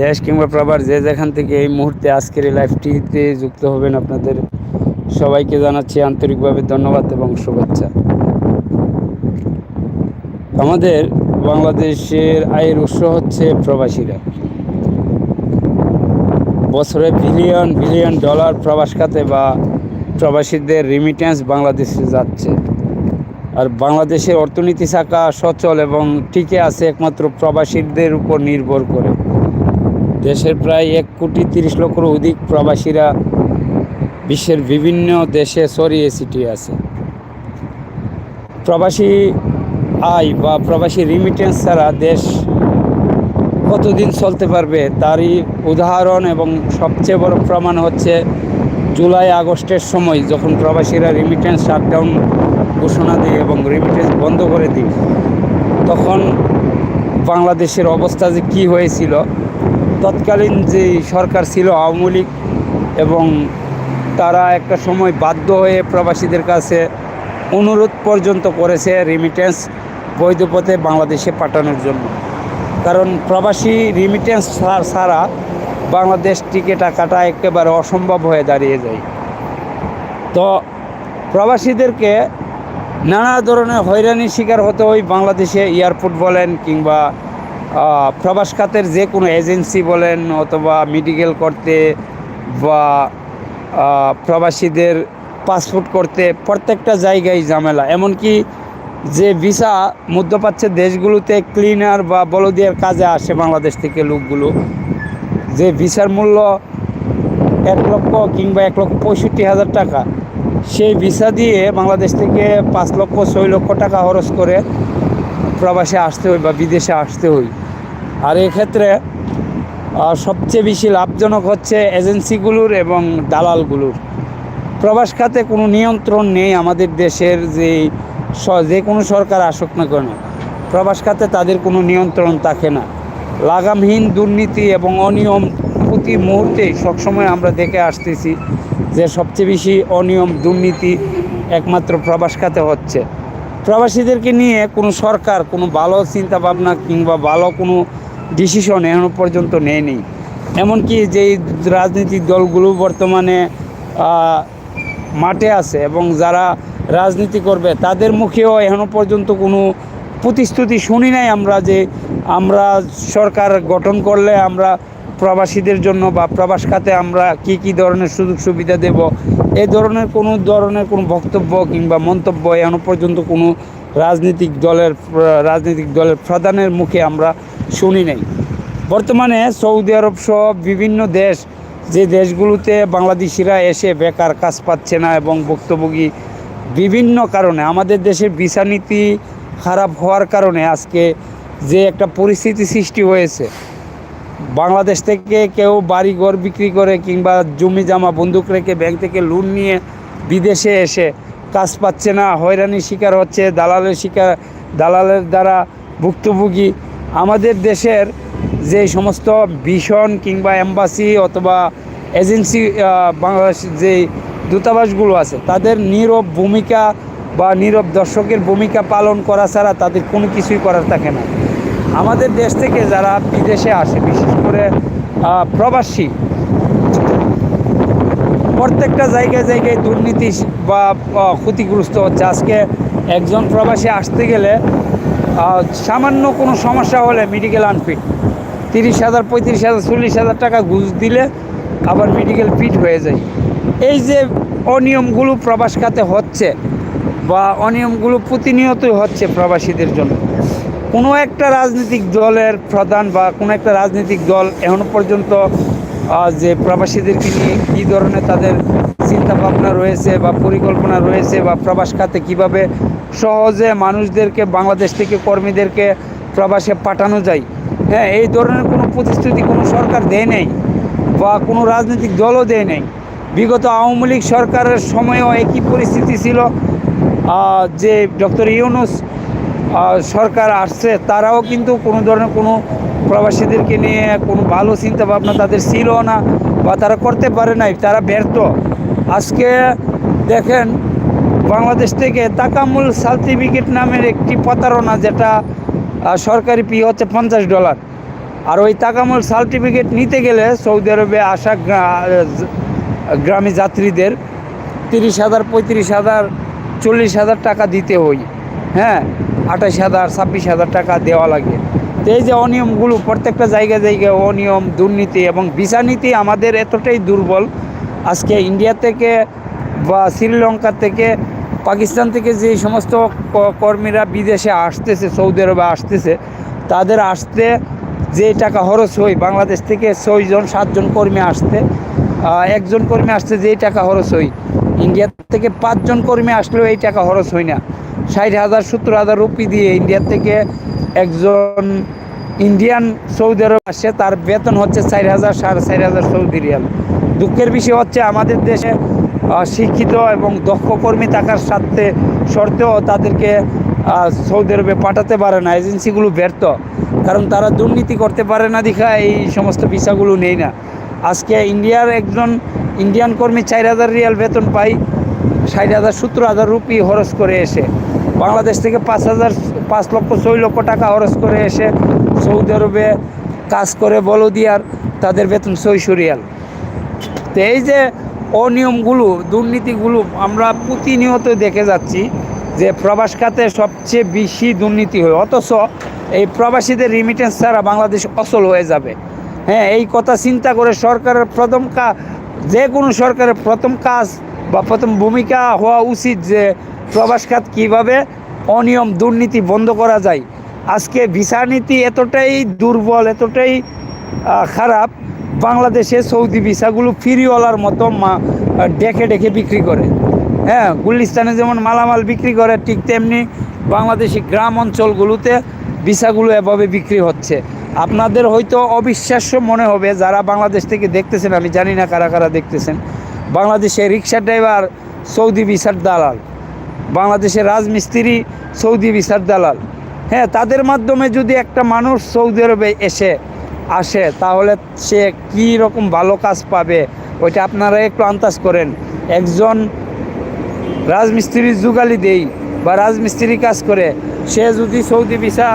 দেশ কিংবা প্রবার যে যেখান থেকে এই মুহূর্তে আজকের এই লাইভটিতে যুক্ত হবেন আপনাদের সবাইকে জানাচ্ছি আন্তরিকভাবে ধন্যবাদ এবং শুভেচ্ছা। আমাদের বাংলাদেশের আয়ের উৎস হচ্ছে প্রবাসীরা। বছরে বিলিয়ন বিলিয়ন ডলার প্রবাস খাতে বা প্রবাসীদের রিমিটেন্স বাংলাদেশে যাচ্ছে। আর বাংলাদেশের অর্থনীতি শাখা সচল এবং টিকে আছে একমাত্র প্রবাসীদের উপর নির্ভর করে। দেশের প্রায় এক কোটি তিরিশ লক্ষের অধিক প্রবাসীরা বিশ্বের বিভিন্ন দেশে ছড়িয়ে ছিটিয়ে আছে। প্রবাসী আয় বা প্রবাসী রিমিটেন্স ছাড়া দেশ কতদিন চলতে পারবে তারই উদাহরণ এবং সবচেয়ে বড় প্রমাণ হচ্ছে জুলাই, আগস্টের সময় যখন প্রবাসীরা রিমিটেন্স শাটডাউন ঘোষণা দিই এবং রিমিটেন্স বন্ধ করে দিই তখন বাংলাদেশের অবস্থা যে কী হয়েছিল তৎকালীন যে সরকার ছিল আওয়ামী লীগ এবং তারা একটা সময় বাধ্য হয়ে প্রবাসীদের কাছে অনুরোধ পর্যন্ত করেছে রিমিটেন্স বৈধ পথে বাংলাদেশে পাঠানোর জন্য। কারণ প্রবাসী রিমিটেন্স ছাড়া বাংলাদেশ টিকে টাকাটা একেবারে অসম্ভব হয়ে দাঁড়িয়ে যায়। তো প্রবাসীদেরকে নানা ধরনের হয়রানির শিকার হতে হয় বাংলাদেশে এয়ারপোর্ট বলেন কিংবা প্রবাস খাতের যে কোনো এজেন্সি বলেন অথবা মেডিকেল করতে বা প্রবাসীদের পাসপোর্ট করতে প্রত্যেকটা জায়গায় ঝামেলা। এমনকি যে ভিসা মধ্যপ্রাচ্যের দেশগুলোতে ক্লিনার বা বলদিয়ার কাজে আসে বাংলাদেশ থেকে লোকগুলো, যে ভিসার মূল্য এক লক্ষ কিংবা এক লক্ষ পঁয়ষট্টি হাজার টাকা, সেই ভিসা দিয়ে বাংলাদেশ থেকে পাঁচ লক্ষ ছয় লক্ষ টাকা খরচ করে প্রবাসে আসতে হয় বা বিদেশে আসতে হয় আর এক্ষেত্রে সবচেয়ে বেশি লাভজনক হচ্ছে এজেন্সিগুলোর এবং দালালগুলোর। প্রবাস খাতে কোনো নিয়ন্ত্রণ নেই আমাদের দেশের যে যে কোনো সরকার আসুক না কেন। প্রবাস খাতে তাদের কোনো নিয়ন্ত্রণ থাকে না। লাগামহীন দুর্নীতি এবং অনিয়ম প্রতি মুহূর্তেই সবসময় আমরা দেখে আসতেছি যে সবচেয়ে বেশি অনিয়ম, দুর্নীতি একমাত্র প্রবাস খাতে হচ্ছে। প্রবাসীদেরকে নিয়ে কোনো সরকার কোনো ভালো চিন্তা ভাবনা কিংবা ভালো কোনো ডিসিশন এখনও পর্যন্ত নেয়নি। এমনকি যেই রাজনৈতিক দলগুলো বর্তমানে মাঠে আছে এবং যারা রাজনীতি করবে, তাদের মুখেও এখনও পর্যন্ত কোনো প্রতিশ্রুতি শুনি নাই আমরা যে আমরা সরকার গঠন করলে আমরা প্রবাসীদের জন্য বা প্রবাস খাতে আমরা কি কি ধরনের সুযোগ সুবিধা দেব? এই ধরনের কোনো ধরনের কোনো বক্তব্য কিংবা মন্তব্য এখনও পর্যন্ত কোনো রাজনৈতিক দলের রাজনৈতিক দলের প্রধানের মুখে আমরা শুনি নাই। বর্তমানে সৌদি আরব সহ বিভিন্ন দেশ, যে দেশগুলোতে বাংলাদেশিরা এসে বেকার কাজ পাচ্ছে না এবং ভুক্তভোগী বিভিন্ন কারণে, আমাদের দেশের ভিসা নীতি খারাপ হওয়ার কারণে আজকে যে একটা পরিস্থিতি সৃষ্টি হয়েছে বাংলাদেশ থেকে কেউ বাড়ি ঘর বিক্রি করে কিংবা জমি জামা বন্দুক রেখে ব্যাংক থেকে লোন নিয়ে বিদেশে এসে কাজ পাচ্ছে না, হয়রানির শিকার হচ্ছে, দালালের শিকার, দালালের দ্বারা ভুক্তভোগী। আমাদের দেশের যে সমস্ত ভীষণ কিংবা এম্বাসি অথবা এজেন্সি বাংলাদেশ যে দূতাবাসগুলো আছে, তাদের নীরব ভূমিকা বা নীরব দর্শকের ভূমিকা পালন করা ছাড়া তাদের কোনো কিছুই করার থাকে না। আমাদের দেশ থেকে যারা বিদেশে আসে, বিশেষ করে প্রবাসী, প্রত্যেকটা জায়গায় জায়গায় দুর্নীতি বা ক্ষতিগ্রস্ত হচ্ছে। আজকে একজন প্রবাসী আসতে গেলে সামান্য কোনো সমস্যা হলে মেডিকেল আনফিট তিরিশ হাজার, পঁয়ত্রিশ হাজার, চল্লিশ হাজার টাকা ঘুষ দিলে আবার মেডিকেল ফিট হয়ে যায়। এই যে অনিয়মগুলো প্রবাস খাতে হচ্ছে বা অনিয়মগুলো প্রতিনিয়তই হচ্ছে প্রবাসীদের জন্য। কোনো একটা রাজনৈতিক দলের প্রধান বা কোনো একটা রাজনৈতিক দল এখনও পর্যন্ত যে প্রবাসীদেরকে নিয়ে কী ধরনের তাদের চিন্তা ভাবনা রয়েছে বা পরিকল্পনা রয়েছে বা প্রবাস খাতে কীভাবে সহজে মানুষদেরকে, বাংলাদেশ থেকে কর্মীদেরকে প্রবাসে পাঠানো যায়? হ্যাঁ এই ধরনের কোনো প্রতিশ্রুতি কোনো সরকার দেয় নেই বা কোনো রাজনৈতিক দলও দেয় নেই। বিগত আওয়ামী লীগ সরকারের সময়ও একই পরিস্থিতি ছিল যে ডক্টর ইউনুস সরকার আসছে, তারাও কিন্তু কোনো ধরনের কোনো প্রবাসীদেরকে নিয়ে কোনো ভালো চিন্তা ভাবনা তাদের ছিল না বা তারা করতে পারে নাই, তারা ব্যর্থ। আজকে দেখেন, বাংলাদেশ থেকে তাকামুল সার্টিফিকেট নামের একটি প্রতারণা যেটা সরকারি পি হচ্ছে পঞ্চাশ ডলার। আর ওই তাকামল সার্টিফিকেট নিতে গেলে সৌদি আরবে আসা গ্রা- গ্রামী যাত্রীদের তিরিশ হাজার, পঁয়ত্রিশ হাজার, চল্লিশ হাজার টাকা দিতে হই হ্যাঁ আঠাশ হাজার, ছাব্বিশ হাজার টাকা দেওয়া লাগে। তো এই যে অনিয়মগুলো প্রত্যেকটা জায়গায় জায়গায় অনিয়ম, দুর্নীতি এবং ভিসা নীতি আমাদের এতটাই দুর্বল। আজকে ইন্ডিয়া থেকে বা শ্রীলঙ্কা থেকে, পাকিস্তান থেকে যে সমস্ত কর্মীরা বিদেশে আসতেছে, সৌদি আরবে আসতেছে, তাদের আসতে যে টাকা খরচ হয়, বাংলাদেশ থেকে ছয়জন সাতজন কর্মী আসতে একজন কর্মী আসতে যেই টাকা খরচ হয়, ইন্ডিয়া থেকে পাঁচজন কর্মী আসলেও এই টাকা খরচ হয় না। ষাট হাজার, সত্তর হাজার রুপি দিয়ে ইন্ডিয়া থেকে একজন ইন্ডিয়ান সৌদি আরব আসে, তার বেতন হচ্ছে চার হাজার, সাড়ে চার হাজার সৌদি রিয়াল। দুঃখের বিষয় হচ্ছে আমাদের দেশে শিক্ষিত এবং দক্ষ কর্মী থাকার সাথে সত্ত্বেও তাদেরকে সৌদি আরবে পাঠাতে পারে না, এজেন্সিগুলো ব্যর্থ। কারণ তারা দুর্নীতি করতে পারে না দেখা এই সমস্ত ভিসাগুলো নেই না। আজকে ইন্ডিয়ার একজন ইন্ডিয়ান কর্মী চার হাজার রিয়াল বেতন পাই ষাট হাজার, সত্তর হাজার রুপি খরচ করে এসে। বাংলাদেশ থেকে পাঁচ হাজার, পাঁচ লক্ষ, ছয় লক্ষ টাকা খরচ করে এসে সৌদি আরবে কাজ করে বলদিয়ার তাদের বেতন ছয়শো রিয়াল। তো এই যে অনিয়মগুলো, দুর্নীতিগুলো আমরা প্রতিনিয়ত দেখে যাচ্ছি যে প্রবাস খাতে সবচেয়ে বেশি দুর্নীতি হয়। অথচ এই প্রবাসীদের রিমিটেন্স ছাড়া বাংলাদেশ অচল হয়ে যাবে। হ্যাঁ এই কথা চিন্তা করে সরকারের প্রথম কাজ যে কোনো সরকারের প্রথম কাজ বা প্রথম ভূমিকা হওয়া উচিত যে প্রবাস খাত কীভাবে অনিয়ম, দুর্নীতি বন্ধ করা যায়? আজকে ভিসা নীতি এতটাই দুর্বল, এতটাই খারাপ, বাংলাদেশে সৌদি ভিসাগুলো ফিরিওয়ালার মতো মা ডেকে ডেকে বিক্রি করে। হ্যাঁ গুলিস্তানে যেমন মালামাল বিক্রি করে, ঠিক তেমনি বাংলাদেশি গ্রাম অঞ্চলগুলোতে ভিসাগুলো এভাবে বিক্রি হচ্ছে। আপনাদের হয়তো অবিশ্বাস্য মনে হবে, যারা বাংলাদেশ থেকে দেখতেছেন, আমি জানি না কারা কারা দেখতেছেন, বাংলাদেশে রিক্সা ড্রাইভার সৌদি ভিসার দালাল। বাংলাদেশের রাজমিস্ত্রি সৌদি ভিসার দালাল। হ্যাঁ তাদের মাধ্যমে যদি একটা মানুষ সৌদি আরবে এসে আসে, তাহলে সে কী রকম ভালো কাজ পাবে? ওইটা আপনারা একটু আন্দাজ করেন। একজন রাজমিস্ত্রির যুগালি দেই বা রাজমিস্ত্রি কাজ করে, সে যদি সৌদি ভিসা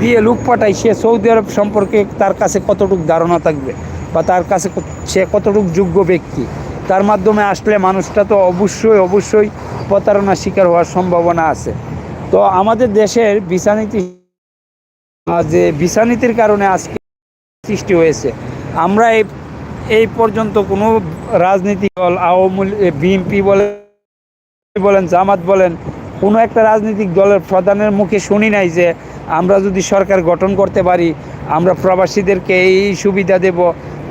দিয়ে লুক পাঠায়, সে সৌদি আরব সম্পর্কে তার কাছে কতটুকু ধারণা থাকবে? বা তার কাছে সে কতটুকু যোগ্য ব্যক্তি? তার মাধ্যমে আসলে মানুষটা তো অবশ্যই অবশ্যই প্রতারণার শিকার হওয়ার সম্ভাবনা আছে। তো আমাদের দেশের ভিসা নীতি আহ, যে ভিসা নীতির কারণে আজকে সৃষ্টি হয়েছে। আমরা এই এই পর্যন্ত কোনো রাজনীতি দল আওয়ামী বিএনপি বলে বলেন জামাত বলেন কোনো একটা রাজনৈতিক দলের প্রধানের মুখে শুনি নাই যে আমরা যদি সরকার গঠন করতে পারি আমরা প্রবাসীদেরকে এই সুবিধা দেব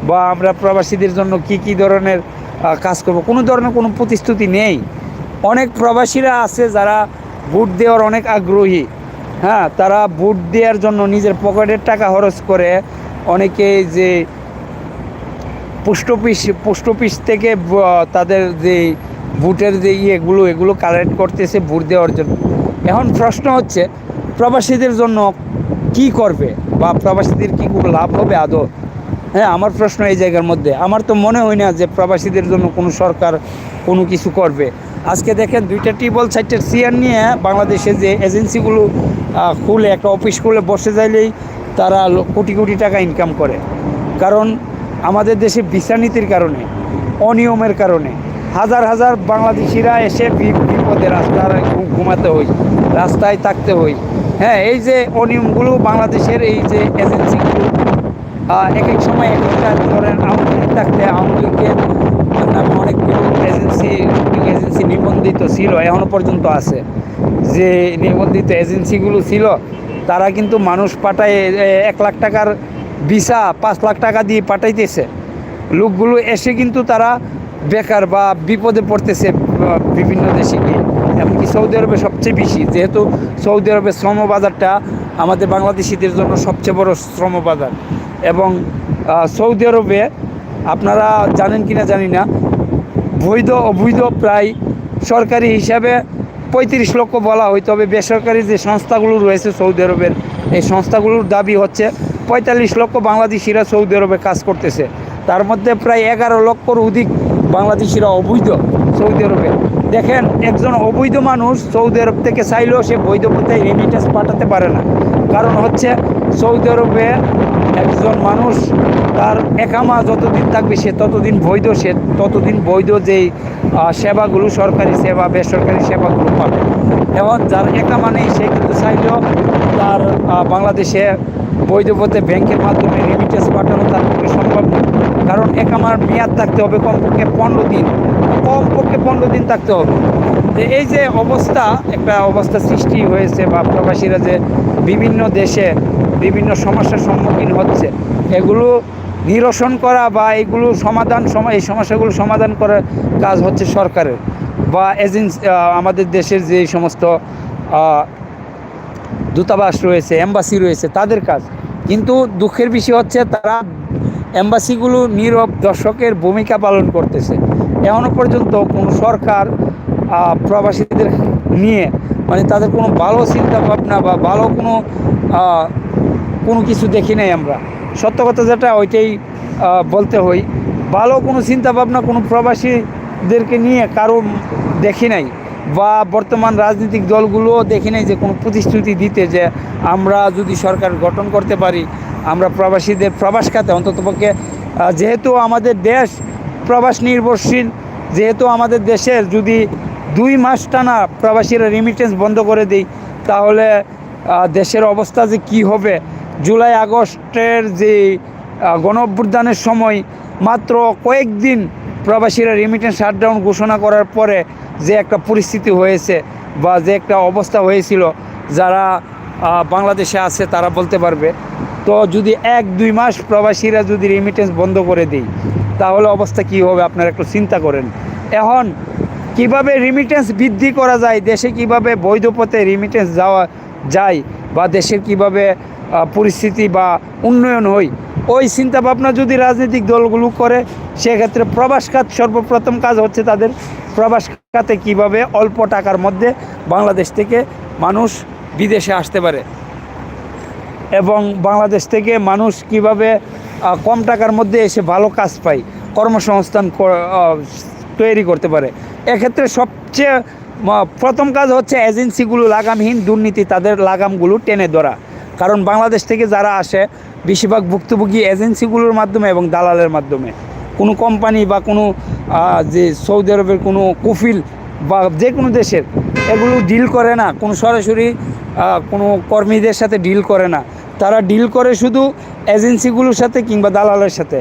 বা আমরা প্রবাসীদের জন্য কি কি ধরনের কাজ করব। কোনো ধরনের কোনো প্রতিশ্রুতি নেই। অনেক প্রবাসীরা আছে যারা ভোট দেওয়ার অনেক আগ্রহী। হ্যাঁ তারা ভোট দেওয়ার জন্য নিজের পকেটের টাকা খরচ করে অনেকে যে পোস্ট অফিস পোস্ট অফিস থেকে তাদের যে বুটের যে ইয়েগুলো, এগুলো কালেক্ট করতেছে ভোট দেওয়ার জন্য। এখন প্রশ্ন হচ্ছে, প্রবাসীদের জন্য কি করবে বা প্রবাসীদের কি লাভ হবে আদৌ? হ্যাঁ আমার প্রশ্ন এই জায়গার মধ্যে। আমার তো মনে হয় না যে প্রবাসীদের জন্য কোনো সরকার কোনো কিছু করবে। আজকে দেখেন দুইটা টিবল সাইটের চেয়ার নিয়ে বাংলাদেশে যে এজেন্সিগুলো খুলে, একটা অফিস খুলে বসে যাইলেই তারা কোটি কোটি টাকা ইনকাম করে। কারণ আমাদের দেশে ভিসা নীতির কারণে, অনিয়মের কারণে, হাজার হাজার বাংলাদেশিরা এসে বিপদে রাস্তার ঘুমাতে হয় রাস্তায় থাকতে হয় হ্যাঁ এই যে অনিয়মগুলো বাংলাদেশের এই যে এজেন্সিগুলো এক এক সময় এক একটা ধরেন আওয়ামী লীগ থাকতে, আওয়ামী লীগের নামে অনেকগুলো এজেন্সি এজেন্সি নিবন্ধিত ছিল এখনও পর্যন্ত আছে। যে নিবন্ধিত এজেন্সিগুলো ছিল, তারা কিন্তু মানুষ পাঠায় এক লাখ টাকার ভিসা, পাঁচ লাখ টাকা দিয়ে পাঠাইতেছে। লোকগুলো এসে কিন্তু তারা বেকার বা বিপদে পড়তেছে বিভিন্ন দেশে গিয়ে। এমনকি সৌদি আরবে সবচেয়ে বেশি, যেহেতু সৌদি আরবের শ্রম বাজারটা আমাদের বাংলাদেশিদের জন্য সবচেয়ে বড় শ্রম বাজার। এবং সৌদি আরবে আপনারা জানেন কি না জানি না। বৈধ, অবৈধ প্রায় সরকারি হিসাবে পঁয়ত্রিশ লক্ষ বলা হয়, তবে বেসরকারি যে সংস্থাগুলো রয়েছে সৌদি আরবের, এই সংস্থাগুলোর দাবি হচ্ছে পঁয়তাল্লিশ লক্ষ বাংলাদেশিরা সৌদি আরবে কাজ করতেছে। তার মধ্যে প্রায় এগারো লক্ষর অধিক বাংলাদেশিরা অবৈধ সৌদি আরবে। দেখেন, একজন অবৈধ মানুষ সৌদি আরব থেকে চাইলেও সে বৈধ পথে রেমিটেন্স পাঠাতে পারে না। কারণ হচ্ছে সৌদি আরবে একজন মানুষ তার একামা যতদিন থাকবে সে ততদিন বৈধ, সে ততদিন বৈধ যেই সেবাগুলো, সরকারি সেবা, বেসরকারি সেবাগুলো পাবে। এবং যার একামা নেই, সে কিন্তু চাইলেও তার বাংলাদেশে বৈধ পথে ব্যাংকের মাধ্যমে রেমিটেন্স পাঠানো তার পক্ষে সম্ভব নয় কারণ একামার মেয়াদ থাকতে হবে কমপক্ষে পনেরো দিন। কমপক্ষে পনেরো দিন থাকতে হবে। এই যে অবস্থা, একটা অবস্থা সৃষ্টি হয়েছে বা প্রবাসীরা যে বিভিন্ন দেশে বিভিন্ন সমস্যার সম্মুখীন হচ্ছে, এগুলো নিরসন করা বা এগুলো সমাধান সম- এই সমস্যাগুলো সমাধান করার কাজ হচ্ছে সরকারের বা এজেন্সি আমাদের দেশের যে সমস্ত দূতাবাস রয়েছে, এম্বাসি রয়েছে, তাদের কাজ। কিন্তু দুঃখের বিষয় হচ্ছে তারা এম্বাসিগুলো নীরব দর্শকের ভূমিকা পালন করতেছে। এখনও পর্যন্ত কোনো সরকার প্রবাসীদের নিয়ে মানে তাদের কোনো ভালো চিন্তা ভাবনা বা ভালো কোনো কোনো কিছু দেখি নাই আমরা। সত্য কথা যেটা, ওইটাই বলতে হই। ভালো কোনো চিন্তা ভাবনা কোনো প্রবাসীদেরকে নিয়ে কারও দেখি নাই বা বর্তমান রাজনৈতিক দলগুলোও দেখি নাই যে কোনো প্রতিশ্রুতি দিতে যে আমরা যদি সরকার গঠন করতে পারি, আমরা প্রবাসীদের প্রবাস খাতে অন্ততপক্ষে যেহেতু আমাদের দেশ প্রবাস নির্ভরশীল, যেহেতু আমাদের দেশের যদি দুই মাস টানা প্রবাসীরা রিমিটেন্স বন্ধ করে দিই, তাহলে দেশের অবস্থা যে কি হবে জুলাই আগস্টের যে আহ, সময় মাত্র কয়েকদিন প্রবাসীরা রিমিটেন্স শাটডাউন ঘোষণা করার পরে যে একটা পরিস্থিতি হয়েছে বা যে একটা অবস্থা হয়েছিল যারা বাংলাদেশে আছে তারা বলতে পারবে। তো যদি এক দুই মাস প্রবাসীরা যদি রিমিটেন্স বন্ধ করে দিই তাহলে অবস্থা কি হবে আপনারা একটু চিন্তা করেন। এখন কীভাবে রিমিটেন্স বৃদ্ধি করা যায় দেশে কীভাবে বৈধ পথে রিমিটেন্স যাওয়া যায় বা দেশের কীভাবে পরিস্থিতি বা উন্নয়ন হয়, ওই চিন্তা ভাবনা যদি রাজনৈতিক দলগুলো করে, সেক্ষেত্রে প্রবাস খাত সর্বপ্রথম কাজ হচ্ছে তাদের প্রবাস খাতে কীভাবে অল্প টাকার মধ্যে বাংলাদেশ থেকে মানুষ বিদেশে আসতে পারে এবং বাংলাদেশ থেকে মানুষ কীভাবে কম টাকার মধ্যে এসে ভালো কাজ পায়, কর্মসংস্থান তৈরি করতে পারে। এক্ষেত্রে সবচেয়ে প্রথম কাজ হচ্ছে এজেন্সিগুলো লাগামহীন দুর্নীতি, তাদের লাগামগুলো টেনে ধরা। কারণ বাংলাদেশ থেকে যারা আসে, বেশিরভাগ ভুক্তভোগী এজেন্সিগুলোর মাধ্যমে এবং দালালের মাধ্যমে। কোনো কোম্পানি বা কোনো যে সৌদি আরবের কোনো কফিল বা যে কোনো দেশের, এগুলো ডিল করে না। কোনো সরাসরি কোনো কর্মীদের সাথে ডিল করে না। তারা ডিল করে শুধু এজেন্সিগুলোর সাথে কিংবা দালালের সাথে।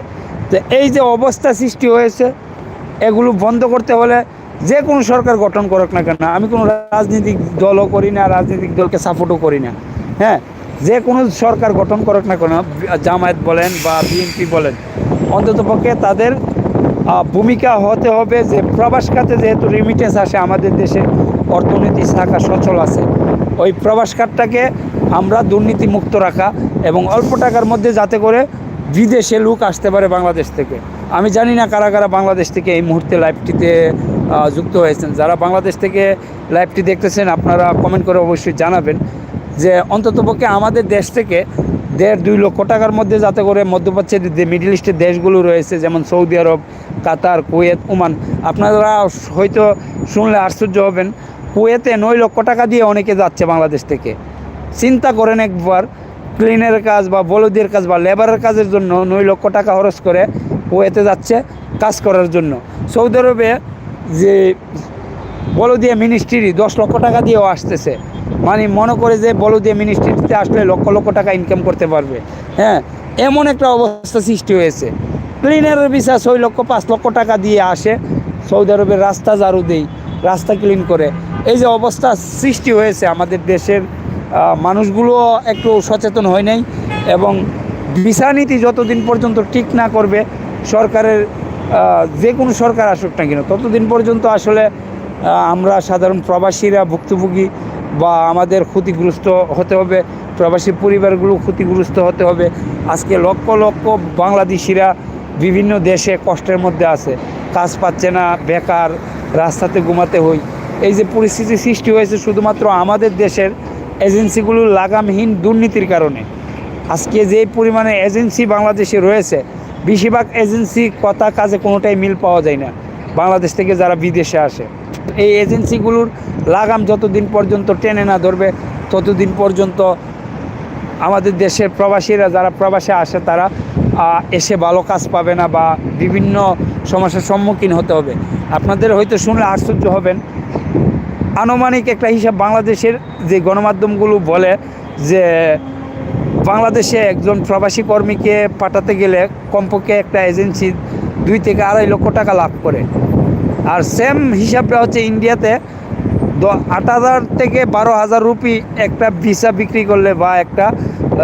তো এই যে অবস্থা সৃষ্টি হয়েছে, এগুলো বন্ধ করতে হলে যে কোনো সরকার গঠন করুক না কেন, আমি কোনো রাজনৈতিক দলও করি না, রাজনৈতিক দলকে সাপোর্টও করি না। হ্যাঁ? যে কোনো সরকার গঠন করুক না কেন, জামায়াত বলেন বা বিএনপি বলেন অন্ততপক্ষে তাদের ভূমিকা হতে হবে যে প্রবাস খাতে যেহেতু রিমিটেন্স আসে আমাদের দেশে, অর্থনীতি শাখা সচল আছে। ওই প্রবাস খাতটাকে আমরা দুর্নীতি মুক্ত রাখা এবং অল্প টাকার মধ্যে যাতে করে বিদেশে লোক আসতে পারে বাংলাদেশ থেকে। আমি জানি না কারা কারা বাংলাদেশ থেকে এই মুহূর্তে লাইভটিতে যুক্ত হয়েছেন। যারা বাংলাদেশ থেকে লাইভটি দেখতেছেন, আপনারা কমেন্ট করে অবশ্যই জানাবেন। যে অন্ততপক্ষে আমাদের দেশ থেকে দেড় দুই লক্ষ টাকার মধ্যে যাতে করে মধ্যপ্রাচ্যের যে মিডিল ইস্টের দেশগুলো রয়েছে, যেমন Saudi Arab Qatar Kuwait Oman আপনারা হয়তো শুনলে আশ্চর্য হবেন কুয়েতে নয় লক্ষ টাকা দিয়ে অনেকে যাচ্ছে বাংলাদেশ থেকে। চিন্তা করেন একবার ক্লিনের কাজ বা বলদের কাজ বা লেবারের কাজের জন্য নয় লক্ষ টাকা খরচ করে কুয়েতে যাচ্ছে কাজ করার জন্য। সৌদি আরবে যে বলদিয়া মিনিস্ট্রি দশ লক্ষ টাকা দিয়েও আসতেছে। মানে মনে করে যে বলদিয়া মিনিস্ট্রিতে আসলে লক্ষ লক্ষ টাকা ইনকাম করতে পারবে। হ্যাঁ এমন একটা অবস্থা সৃষ্টি হয়েছে। ক্লিনারের বিচার ছয় লক্ষ পাঁচ লক্ষ টাকা দিয়ে আসে। সৌদি আরবের রাস্তা ঝাড়ু দেই, রাস্তা ক্লিন করে। এই যে অবস্থা সৃষ্টি হয়েছে আমাদের দেশের মানুষগুলো একটু সচেতন হয় নাই এবং ভিসা নীতি যতদিন পর্যন্ত ঠিক না করবে, সরকারের যে কোনো সরকার আসুক না কেন, ততদিন পর্যন্ত আসলে আমরা সাধারণ প্রবাসীরা ভুক্তভোগী বা আমাদের ক্ষতিগ্রস্ত হতে হবে, প্রবাসী পরিবারগুলো ক্ষতিগ্রস্ত হতে হবে। আজকে লক্ষ লক্ষ বাংলাদেশিরা বিভিন্ন দেশে কষ্টের মধ্যে আছে। কাজ পাচ্ছে না, বেকার, রাস্তাতে ঘুমাতে হই। এই যে পরিস্থিতি সৃষ্টি হয়েছে শুধুমাত্র আমাদের দেশের এজেন্সিগুলো লাগামহীন দুর্নীতির কারণে। আজকে যে পরিমাণে এজেন্সি বাংলাদেশে রয়েছে, বেশিরভাগ এজেন্সি কথা কাজে কোনোটাই মিল পাওয়া যায় না। বাংলাদেশ থেকে যারা বিদেশে আসে। এই এজেন্সিগুলোর লাগাম যতদিন পর্যন্ত টেনে না ধরবে, ততদিন পর্যন্ত আমাদের দেশের প্রবাসীরা যারা প্রবাসে আসে তারা এসে ভালো কাজ পাবে না বা বিভিন্ন সমস্যার সম্মুখীন হতে হবে। আপনাদের হয়তো শুনলে আশ্চর্য হবেন, আনুমানিক একটা হিসাব বাংলাদেশের যে গণমাধ্যমগুলো বলে যে বাংলাদেশে একজন প্রবাসী কর্মীকে পাঠাতে গেলে কমপক্ষে একটা এজেন্সি দুই থেকে আড়াই লক্ষ টাকা লাভ করে। আর সেম হিসাবটা হচ্ছে ইন্ডিয়াতে আট হাজার থেকে বারো হাজার রুপি একটা ভিসা বিক্রি করলে বা একটা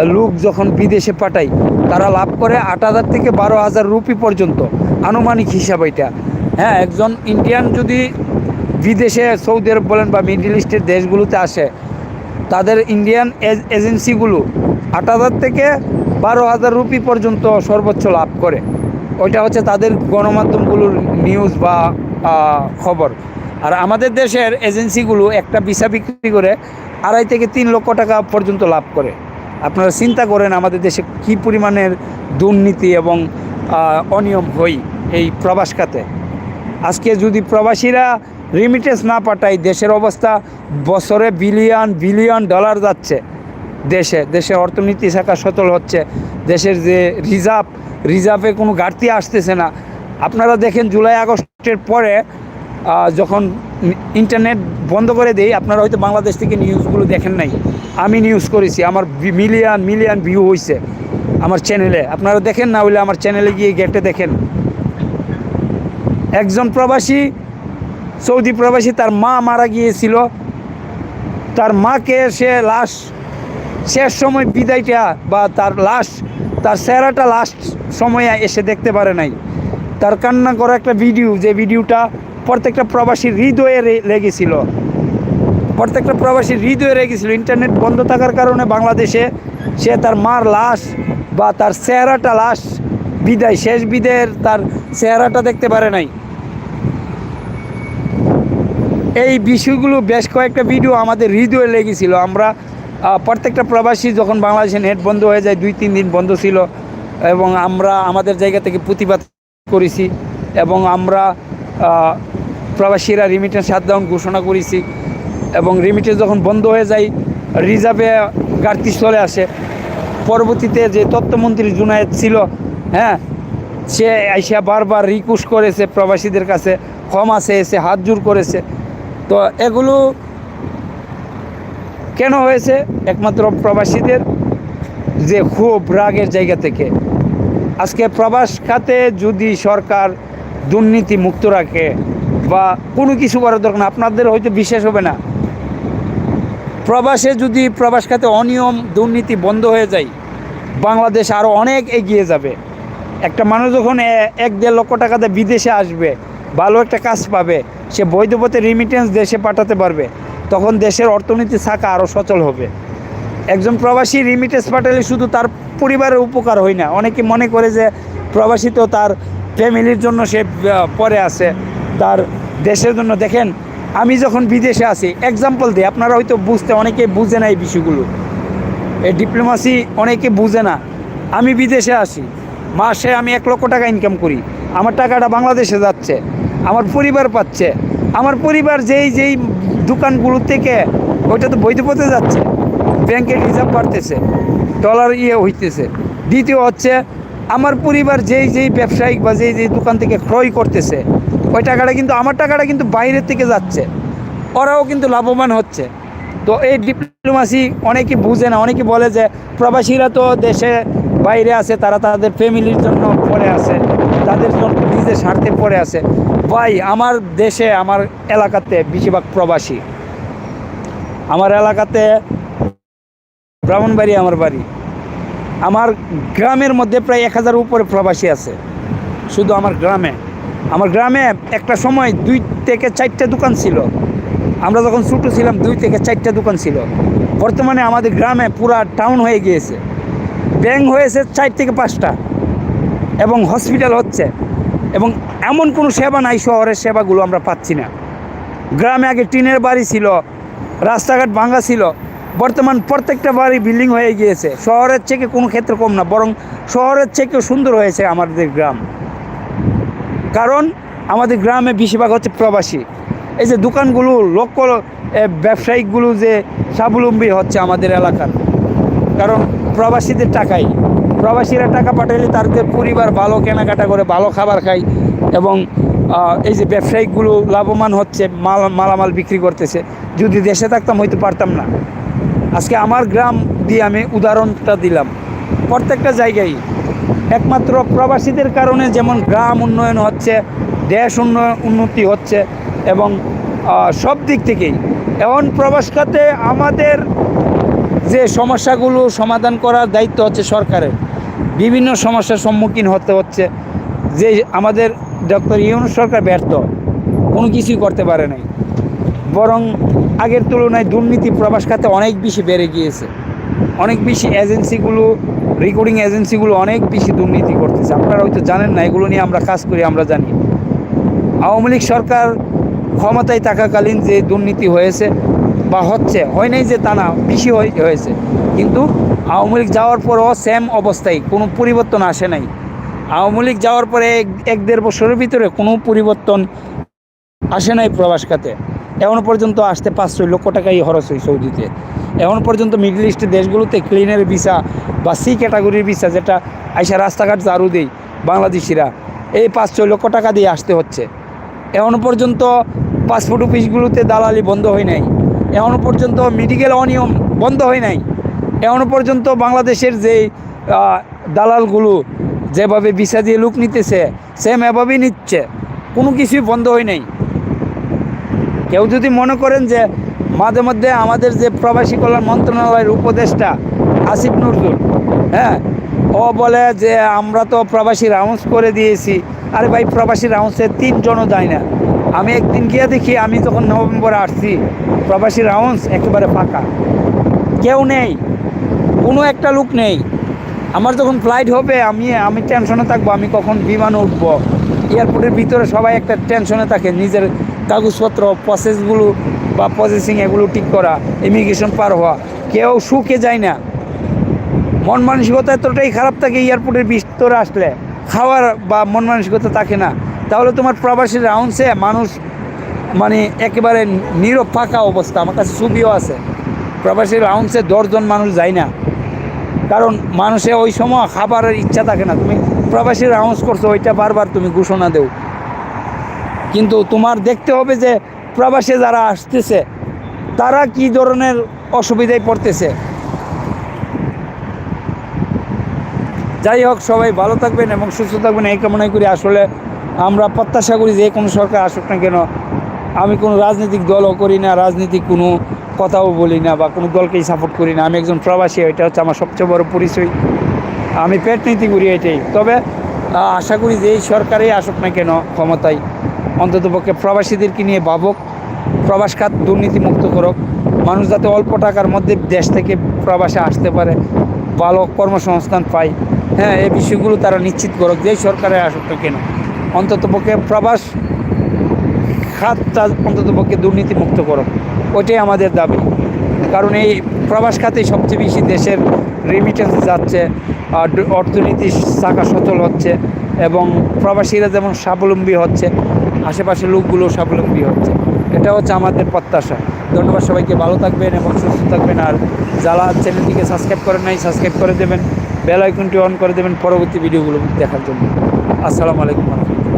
লোক যখন বিদেশে পাঠায়, তারা লাভ করে আট হাজার থেকে বারো হাজার রুপি পর্যন্ত। আনুমানিক হিসাব এটা। হ্যাঁ একজন ইন্ডিয়ান যদি বিদেশে সৌদি আরব বলেন বা মিডল ইস্টের দেশগুলোতে আসে, তাদের ইন্ডিয়ান এজ- এজেন্সিগুলো আট হাজার থেকে বারো হাজার রুপি পর্যন্ত সর্বোচ্চ লাভ করে। ওইটা হচ্ছে তাদের গণমাধ্যমগুলোর নিউজ বা খবর। আর আমাদের দেশের এজেন্সিগুলো একটা ভিসা বিক্রি করে আড়াই থেকে তিন লক্ষ টাকা পর্যন্ত লাভ করে। আপনারা চিন্তা করেন আমাদের দেশে কি পরিমাণের দুর্নীতি এবং অনিয়ম হই এই প্রবাস খাতে। আজকে যদি প্রবাসীরা রিমিটেন্স না পাঠায়, দেশের অবস্থা বছরে বিলিয়ন বিলিয়ন ডলার যাচ্ছে। দেশে, দেশের অর্থনীতি শাখা সচল হচ্ছে। দেশের যে রিজার্ভ রিজার্ভে কোনো ঘাটতি আসতেছে না। আপনারা দেখেন জুলাই আগস্টের পরে যখন ইন্টারনেট বন্ধ করে দেই, আপনারা হয়তো বাংলাদেশ থেকে নিউজগুলো দেখেন নাই। আমি নিউজ করেছি, আমার মিলিয়ন মিলিয়ন ভিউ হয়েছে আমার চ্যানেলে আপনারা দেখেন না হলে আমার চ্যানেলে গিয়ে গেটে দেখেন। একজন প্রবাসী, সৌদি প্রবাসী, তার মা মারা গিয়েছিল। তার মাকে সে লাশ, শেষ সময় বিদায়টা বা তার লাশ, তার চেহারাটা লাস্ট সময়ে এসে দেখতে পারে নাই। তার কান্না করা একটা ভিডিও যে ভিডিওটা প্রত্যেকটা প্রবাসীর হৃদয়ে লেগেছিল। প্রত্যেকটা প্রবাসীর হৃদয়ে রেগেছিল। ইন্টারনেট বন্ধ থাকার কারণে বাংলাদেশে সে তার মার লাশ বা তার চেহারাটা লাশ বিদায়, শেষ বিদায়ের তার চেহারাটা দেখতে পারে নাই। এই বিষয়গুলো বেশ কয়েকটা ভিডিও আমাদের হৃদয়ে লেগেছিল। আমরা প্রত্যেকটা প্রবাসী যখন বাংলাদেশে নেট বন্ধ হয়ে যায়, দুই, তিন দিন বন্ধ ছিল এবং আমরা আমাদের জায়গা থেকে প্রতিবাদ করেছি এবং আমরা প্রবাসীরা রিমিটেন্স শাটডাউন ঘোষণা করেছি এবং রিমিটেন্স যখন বন্ধ হয়ে যায়, রিজার্ভে ঘাটতি চলে আসে। পরবর্তীতে যে তথ্যমন্ত্রী জুনায়েদ ছিল হ্যাঁ সে আইসা বারবার রিকোয়েস্ট করেছে প্রবাসীদের কাছে, ক্ষমা চেয়েছে, হাত জোর করেছে। তো এগুলো কেন হয়েছে? একমাত্র প্রবাসীদের যে খুব রাগের জায়গা থেকে। আজকে প্রবাস খাতে যদি সরকার দুর্নীতি মুক্ত রাখে বা কোনো কিছু করার দরকার আপনাদের হয়তো বিশ্বাস হবে না। প্রবাসে যদি প্রবাস খাতে অনিয়ম, দুর্নীতি বন্ধ হয়ে যায়, বাংলাদেশ আরও অনেক এগিয়ে যাবে। একটা মানুষ যখন এক দেড় লক্ষ টাকাতে বিদেশে আসবে, ভালো একটা কাজ পাবে, সে বৈধ পথে রিমিটেন্স দেশে পাঠাতে পারবে, তখন দেশের অর্থনীতি শাখা আরও সচল হবে। একজন প্রবাসী রিমিটেন্স পাঠালে শুধু তার পরিবারের উপকার হয় না। অনেকে মনে করে যে প্রবাসী তো তার ফ্যামিলির জন্য সে পরে আছে, তার দেশের জন্য। দেখেন, আমি যখন বিদেশে আছি এক্সাম্পল দিই আপনারা হয়তো বুঝতে, অনেকে বুঝে না এই বিষয়গুলো। এই ডিপ্লোমাসি অনেকে বুঝে না। আমি বিদেশে আসি মাসে আমি এক লক্ষ টাকা ইনকাম করি। আমার টাকাটা বাংলাদেশে যাচ্ছে, আমার পরিবার পাচ্ছে। আমার পরিবার যেই যেই দোকানগুলো থেকে, ওইটা তো বৈধ পথে যাচ্ছে, ব্যাংকের রিজার্ভ বাড়তেছে। ডলার ইয়ে হইতেছে। দ্বিতীয় হচ্ছে, আমার পরিবার যেই যেই ব্যবসায়িক বা যেই যেই দোকান থেকে ক্রয় করতেছে, ওই টাকাটা কিন্তু, আমার টাকাটা কিন্তু বাইরের থেকে যাচ্ছে। ওরাও কিন্তু লাভবান হচ্ছে। তো এই ডিপ্লোমাসি অনেকে বুঝে না, অনেকে বলে যে প্রবাসীরা তো দেশে বাইরে আছে, তারা তাদের ফ্যামিলির জন্য পড়ে আছে, তাদের জন্য নিজের স্বার্থে পড়ে আছে। ভাই, আমার দেশে, আমার এলাকাতে বেশিরভাগ প্রবাসী। আমার এলাকাতে ব্রাহ্মণবাড়ি আমার বাড়ি। আমার গ্রামের মধ্যে প্রায় এক হাজার উপরে প্রবাসী আছে। শুধু আমার গ্রামে। আমার গ্রামে একটা সময় দুই থেকে চারটে দোকান ছিল। আমরা যখন ছোটো ছিলাম, দুই থেকে চারটে দোকান ছিল। বর্তমানে আমাদের গ্রামে পুরা টাউন হয়ে গিয়েছে। ব্যাংক হয়েছে চার থেকে পাঁচটা। এবং হসপিটাল হচ্ছে। এবং এমন কোনো সেবা নাই শহরের সেবাগুলো আমরা পাচ্ছি না। গ্রামে আগে টিনের বাড়ি ছিল, রাস্তাঘাট ভাঙা ছিল। বর্তমান প্রত্যেকটা বাড়ি বিল্ডিং হয়ে গিয়েছে। শহরের থেকে কোনো ক্ষেত্রে কম না, বরং শহরের থেকেও সুন্দর হয়েছে আমাদের গ্রাম। কারণ আমাদের গ্রামে বেশিরভাগ হচ্ছে প্রবাসী। এই যে দোকানগুলো, লক্ষ ব্যবসায়িকগুলো যে স্বাবলম্বী হচ্ছে আমাদের এলাকার। কারণ প্রবাসীদের টাকাই। প্রবাসীরা টাকা পাঠাইলে তাদের পরিবার ভালো কেনাকাটা করে, ভালো খাবার খায় এবং এই যে ব্যবসায়িকগুলো লাভবান হচ্ছে, মাল, মালামাল বিক্রি করতেছে। যদি দেশে থাকতাম হয়তো পারতাম না। আজকে আমার গ্রাম দিয়ে আমি উদাহরণটা দিলাম। প্রত্যেকটা জায়গায় একমাত্র প্রবাসীদের কারণে যেমন গ্রাম উন্নয়ন হচ্ছে, দেশ উন্নয়ন উন্নতি হচ্ছে এবং সব দিক থেকেই। এখন প্রবাস খাতে আমাদের যে সমস্যাগুলো সমাধান করার দায়িত্ব হচ্ছে সরকারের। বিভিন্ন সমস্যার সম্মুখীন হতে হচ্ছে। যে আমাদের ডক্টর ইউনুস সরকার ব্যর্থ, কোনো কিছুই করতে পারে নাই। বরং আগের তুলনায় দুর্নীতি প্রবাস খাতে অনেক বেশি বেড়ে গিয়েছে। অনেক বেশি এজেন্সিগুলো রেকর্ডিং এজেন্সিগুলো অনেক বেশি দুর্নীতি করতেছে। আপনারা হয়তো জানেন না, এগুলো নিয়ে আমরা কাজ করি, আমরা জানি। আওয়ামী লীগ সরকার ক্ষমতায় থাকাকালীন যে দুর্নীতি হয়েছে বা হচ্ছে, হয় নাই যে তা না, বেশি হয়ে- হয়েছে। কিন্তু আওয়ামী লীগ যাওয়ার পরও সেম অবস্থায়, কোনো পরিবর্তন আসে নাই। আওয়ামী লীগ যাওয়ার পরে এক দেড় বছরের ভিতরে কোনো পরিবর্তন আসে নাই প্রবাস খাতে। এখনও পর্যন্ত আসতে পাঁচ ছয় লক্ষ টাকাই খরচ হয় সৌদিতে। এখন পর্যন্ত মিডল ইস্টের দেশগুলোতে ক্লিনের ভিসা বা সি ক্যাটাগরির ভিসা যেটা আইসা রাস্তাঘাট ঝাড়ু দেই বাংলাদেশিরা, এই পাঁচ ছয় লক্ষ টাকা দিয়ে আসতে হচ্ছে। এখনও পর্যন্ত পাসপোর্ট অফিসগুলোতে দালালি বন্ধ হয় নাই। এখনও পর্যন্ত মেডিকেল অনিয়ম বন্ধ হয় নাই। এখনও পর্যন্ত বাংলাদেশের যে দালালগুলো যেভাবে ভিসা দিয়ে লুক নিতেছে সেম এভাবেই নিচ্ছে। কোনো কিছুই বন্ধ হয় নাই। কেউ যদি মনে করেন যে মাঝে মধ্যে আমাদের যে প্রবাসী কল্যাণ মন্ত্রণালয়ের উপদেষ্টা আসিফ নজরুল হ্যাঁ ও বলে যে আমরা তো প্রবাসী রাউন্স করে দিয়েছি। আরে ভাই, প্রবাসী রাউন্সে তিনজনও যায় না। আমি একদিন গিয়ে দেখি, আমি যখন নভেম্বরে আসছি, প্রবাসী রাউন্স একেবারে ফাঁকা। কেউ নেই, কোনো একটা লোক নেই। আমার যখন ফ্লাইট হবে, আমি আমি টেনশনে থাকব, আমি কখন বিমানে উঠবো। এয়ারপোর্টের ভিতরে সবাই একটা টেনশনে থাকে, নিজের কাগজপত্র প্রসেসগুলো বা প্রসেসিং এগুলো ঠিক করা ইমিগ্রেশন পার হওয়া, কেউ সুখে যায় না। মন মানসিকতা এতটাই খারাপ থাকে এয়ারপোর্টের ভিতরে আসলে, খাওয়ার বা মন মানসিকতা থাকে না। তাহলে তোমার প্রবাসী রাউন্ডসে মানুষ মানে একেবারে নীরব, ফাঁকা অবস্থা, আমার কাছে ছবিও আছে। প্রবাসী রাউন্ডসে দশজন মানুষ যায় না। কারণ মানুষে ওই সময় খাবারের ইচ্ছা থাকে না। তুমি প্রবাসী রাউন্স করছ, ওইটা বারবার তুমি ঘোষণা দেও। কিন্তু তোমার দেখতে হবে যে প্রবাসে যারা আসতেছে, তারা কি ধরনের অসুবিধায় পড়তেছে? যাই হোক, সবাই ভালো থাকবেন এবং সুস্থ থাকবেন। এই কামনাই করি আসলে আমরা প্রত্যাশা করি যে কোনো সরকার আসুক না কেন, আমি কোনো রাজনৈতিক দলও করি না, রাজনীতিক কোনো কথাও বলি না বা কোনো দলকেই সাপোর্ট করি না। আমি একজন প্রবাসী, এটা হচ্ছে আমার সবচেয়ে বড় পরিচয়। আমি পেট নীতি করি এটাই। তবে আশা করি যে এই সরকারই আসুক না কেন ক্ষমতায়। অন্ততপক্ষে প্রবাসীদেরকে নিয়ে ভাবুক, প্রবাস খাত দুর্নীতিমুক্ত করুক। মানুষ যাতে অল্প টাকার মধ্যে দেশ থেকে প্রবাসে আসতে পারে, ভালো কর্মসংস্থান পায়। হ্যাঁ এই বিষয়গুলো তারা নিশ্চিত করুক যেই সরকারে আসুক না কেন। অন্ততপক্ষে প্রবাস খাতটা অন্ততপক্ষে দুর্নীতিমুক্ত করুক। ওইটাই আমাদের দাবি। কারণ এই প্রবাস খাতেই সবচেয়ে বেশি দেশের রেমিটেন্স যাচ্ছে, আর ড- অর্থনীতি শাখা সচল হচ্ছে। এবং প্রবাসীরা যেমন স্বাবলম্বী হচ্ছে, আশেপাশের লোকগুলো স্বাবলম্বী হচ্ছে। এটা হচ্ছে আমাদের প্রত্যাশা। ধন্যবাদ সবাইকে, ভালো থাকবেন এবং সুস্থ থাকবেন। আর যারা চ্যানেলটিকে সাবস্ক্রাইব করেন নাই, সাবস্ক্রাইব করে দেবেন, বেল আইকনটি অন করে দেবেন পরবর্তী ভিডিওগুলো দেখার জন্য। আসসালামু আলাইকুম রহমতুল্লাহ।